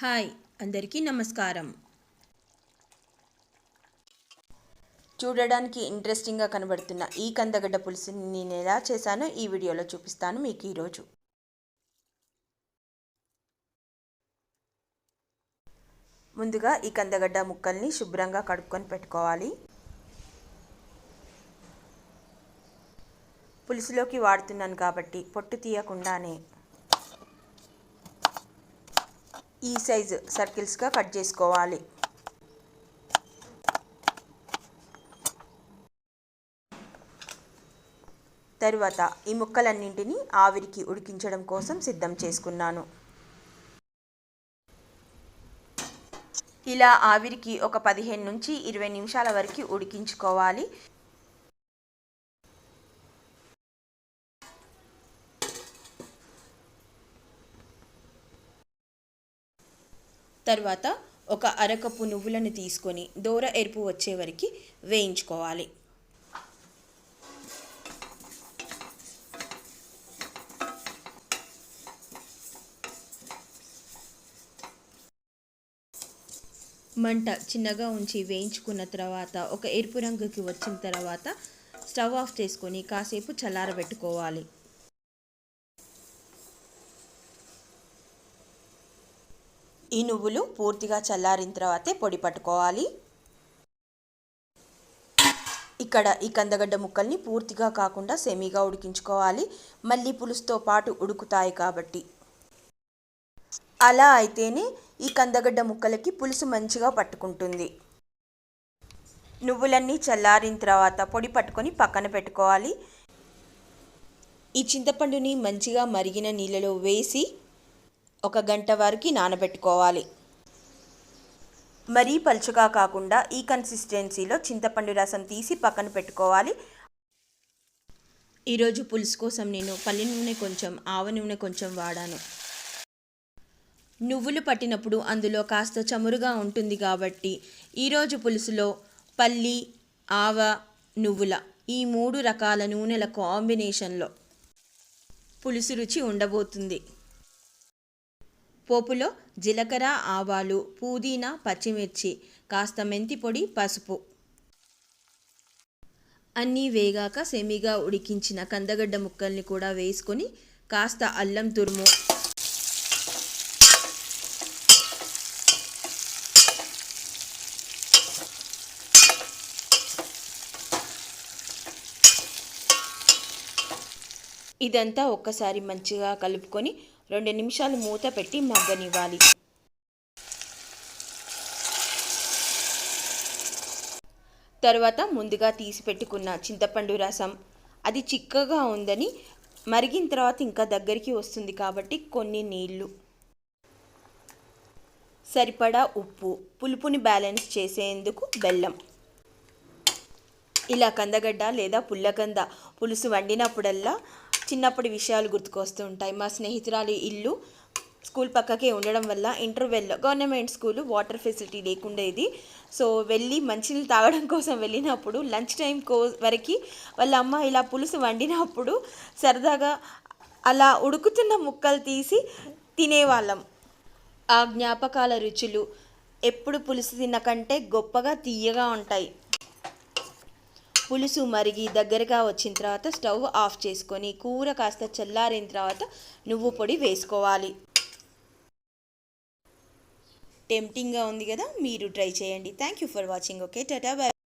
Hi అందరికీ నమస్కారం. చూడడానికి ఇంట్రెస్టింగ్గా కనబడుతున్న ఈ కందగడ్డ పులుసుని నేను ఎలా చేశానో ఈ వీడియోలో చూపిస్తాను మీకు ఈరోజు. ముందుగా ఈ కందగడ్డ ముక్కల్ని శుభ్రంగా కడుక్కొని పెట్టుకోవాలి. పులుసులోకి వాడుతున్నాను కాబట్టి పొట్టు తీయకుండానే ఈ సైజు సర్కిల్స్గా కట్ చేసుకోవాలి. తరువాత ఈ ముక్కలన్నింటినీ ఆవిరికి ఉడికించడం కోసం సిద్ధం చేసుకున్నాను. ఇలా ఆవిరికి ఒక పదిహేను నుంచి ఇరవై నిమిషాల వరకు ఉడికించుకోవాలి. తర్వాత ఒక అరకప్పు నువ్వులను తీసుకొని దూర ఎరుపు వచ్చే వరకు వేయించుకోవాలి. మంట చిన్నగా ఉంచి వేయించుకున్న తర్వాత ఒక ఎరుపు రంగుకి వచ్చిన తర్వాత స్టవ్ ఆఫ్ చేసుకొని కాసేపు చల్లారబెట్టుకోవాలి. ఈ నువ్వులు పూర్తిగా చల్లారిన తర్వాతే పొడి పట్టుకోవాలి. ఇక్కడ ఈ కందగడ్డ ముక్కల్ని పూర్తిగా కాకుండా సెమీగా ఉడికించుకోవాలి. మళ్ళీ పులుసుతో పాటు ఉడుకుతాయి కాబట్టి. అలా అయితేనే ఈ కందగడ్డ ముక్కలకి పులుసు మంచిగా పట్టుకుంటుంది. నువ్వులన్నీ చల్లారిన తర్వాత పొడి పట్టుకొని పక్కన పెట్టుకోవాలి. ఈ చింతపండుని మంచిగా మరిగిన నీళ్ళలో వేసి ఒక గంట వరకు నానబెట్టుకోవాలి. మరీ పలుచగా కాకుండా ఈ కన్సిస్టెన్సీలో చింతపండు రసం తీసి పక్కన పెట్టుకోవాలి. ఈరోజు పులుసు కోసం నేను పల్లి నూనె కొంచెం ఆవ నూనె కొంచెం వాడాను. నువ్వులు పట్టినప్పుడు అందులో కాస్త చమురుగా ఉంటుంది కాబట్టి ఈరోజు పులుసులో పల్లి ఆవ నువ్వుల ఈ మూడు రకాల నూనెల కాంబినేషన్లో పులుసు రుచి ఉండబోతుంది. పోపులో జీలకర్ర ఆవాలు పుదీనా పచ్చిమిర్చి కాస్త మెంతి పొడి పసుపు. అన్నీ వేగాక సెమిగా ఉడికించిన కందగడ్డ ముక్కల్ని కూడా వేసుకొని కాస్త అల్లం తురుము ఇదంతా ఒక్కసారి మంచిగా కలుపుకొని రెండు నిమిషాలు మూత పెట్టి మగ్గనివ్వాలి. తర్వాత ముందుగా తీసి పెట్టుకున్న చింతపండు రసం. అది చిక్కగా ఉందని మరిగిన తర్వాత ఇంకా దగ్గరికి వస్తుంది కాబట్టి కొన్ని నీళ్ళు సరిపడా ఉప్పు. పులుపుని బ్యాలెన్స్ చేసేందుకు బెల్లం. ఇలా కందగడ్డ లేదా పుల్లకంద పులుసు వండినప్పుడల్లా చిన్నప్పటి విషయాలు గుర్తుకొస్తూ ఉంటాయి. మా స్నేహితురాలి ఇల్లు స్కూల్ పక్కకే ఉండడం వల్ల ఇంటర్వెల్లో గవర్నమెంట్ స్కూల్ వాటర్ ఫెసిలిటీ లేకుండేది సో వెళ్ళి మంచినీళ్ళు తాగడం కోసం వెళ్ళినప్పుడు లంచ్ టైం కో వరకు వాళ్ళ అమ్మ ఇలా పులుసు వండినప్పుడు సరదాగా అలా ఉడుకుతున్న ముక్కలు తీసి తినేవాళ్ళం. ఆ జ్ఞాపకాల రుచులు ఎప్పుడు పులుసు తినకంటే గొప్పగా తీయగా ఉంటాయి. పులుసు మరిగి దగ్గరగా వచ్చిన తర్వాత స్టవ్ ఆఫ్ చేసుకొని కూర కాస్త చల్లారిన తర్వాత నువ్వు పొడి వేసుకోవాలి. టెంప్టింగ్గా ఉంది కదా మీరు ట్రై చేయండి. Thank you for watching okay tata bye